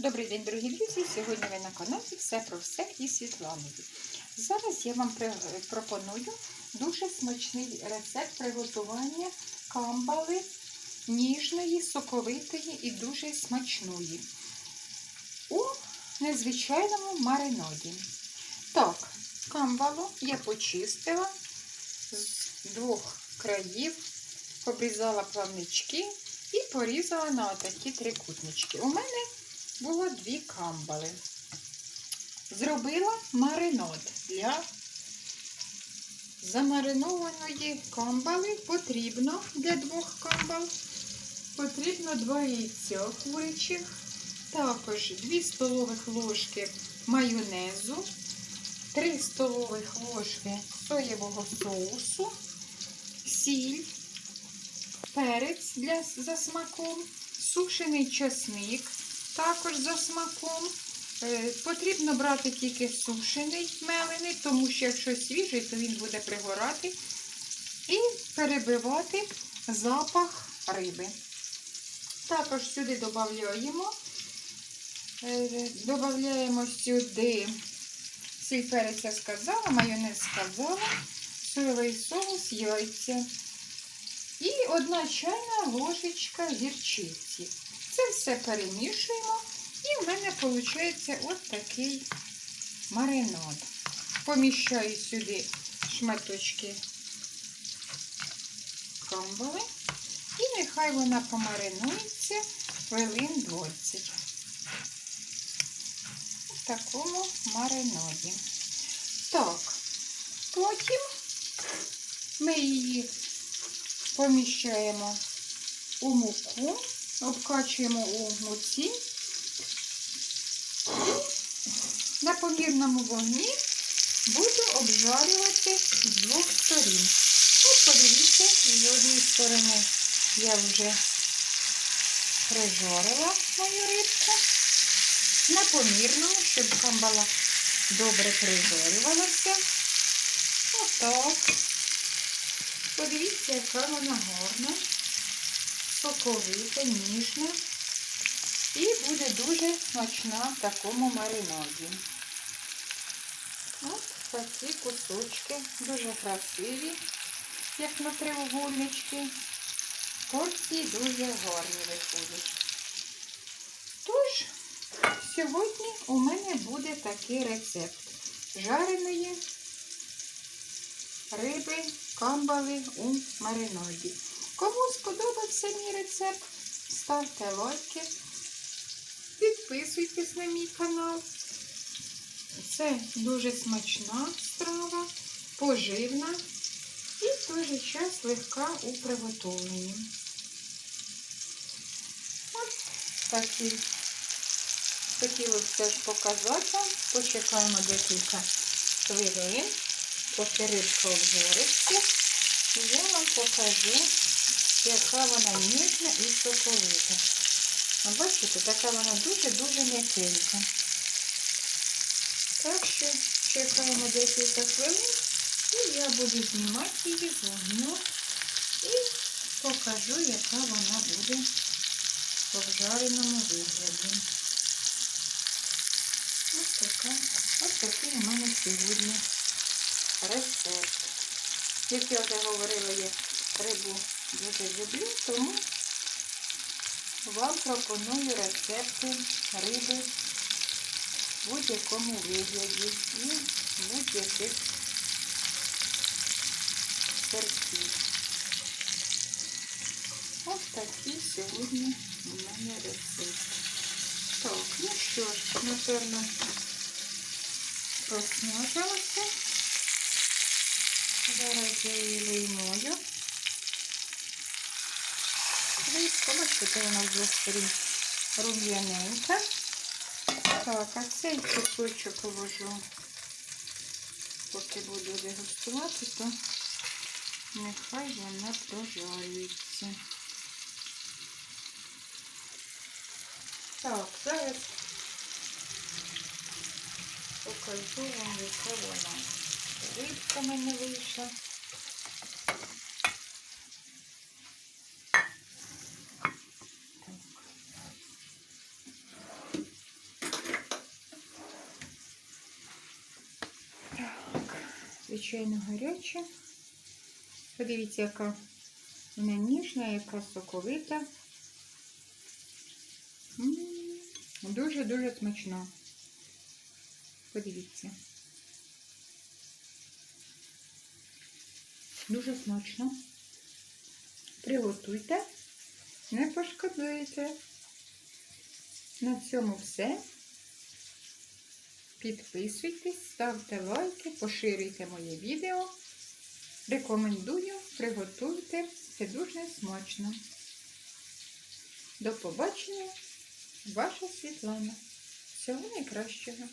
Добрий день, дорогі друзі! Сьогодні ви на каналі все про все і Світланові. Зараз я вам пропоную дуже смачний рецепт приготування камбали ніжної, соковитої і дуже смачної у незвичайному мариноді. Так, камбалу я почистила з двох країв, обрізала плавнички і порізала на отакі трикутнички. У мене було дві камбали. Зробила маринад для замаринованої камбали потрібно для двох камбал. Потрібно два яйця курячих, також 2 столових ложки майонезу, 3 столових ложки соєвого соусу, сіль, перець для, за смаком, сушений часник також за смаком. Е, Потрібно брати тільки сушений мелений, тому що якщо свіжий, то він буде пригорати. І перебивати запах риби. Також сюди додаємо, додаємо сюди сіль перець я сказала, майонез сказала, соєвий соус, яйця. І одна чайна ложечка гірчиці. Це все перемішуємо. І в мене виходить от такий маринад. Поміщаю сюди шматочки камбали. І нехай вона помаринується хвилин 20. В такому маринаді. Так, потім ми її поміщаємо у муку, обкачуємо у муці на помірному вогні буду обжарювати з двох сторін. Ось подивіться, з однієї сторони я вже прижарила мою рибку на помірному, щоб камбала добре прижарювалася. Отак. Подивіться, яка вона гарна, соковита, ніжна. І буде дуже смачна в такому маринаді. Ось такі кусочки, дуже красиві, як на треугольнички. Порції дуже гарні виходять. Тож, сьогодні у мене буде такий рецепт жареної риби, камбали у маринаді. Кому сподобався мій рецепт, ставте лайки, підписуйтесь на мій канал. Це дуже смачна страва, поживна і в той же час легка у приготовленні. От такі хотіла все ж показати. Почекаємо декілька хвилин поки рибка обжариться, і я вам покажу, яка вона ніжна і соковита. Бачите, така вона дуже-дуже м'якенька. Так що чекаємо декілька хвилин і я буду знімати її з вогню і покажу, яка вона буде в обжареному вигляді. Ось така, ось такий у мене сьогодні рецепт. Як я вже говорила, я рибу дуже люблю, тому вам пропоную рецепти риби в будь-якому вигляді і будь-яких сортів. Ось такий сьогодні у мене рецепт. Так, ну що ж, напевно, просмажилося. Зараз я її виймаю. Рибка, бачите, вона з двох сторін рум'яненька. Так, а цей кусочок положу, поки буду дегустувати, то нехай вона прожарюється. Так, зараз покажу вам, яка вона. Рибка в мене вийшла. Звичайно, гаряча. Подивіться, яка вона ніжна, яка соковита. Дуже-дуже смачна. Подивіться. Дуже смачно. Приготуйте, не пошкодуєте. На цьому все. Підписуйтесь, ставте лайки, поширюйте моє відео. Рекомендую, приготуйте. Це дуже смачно. До побачення, ваша Світлана. Всього найкращого.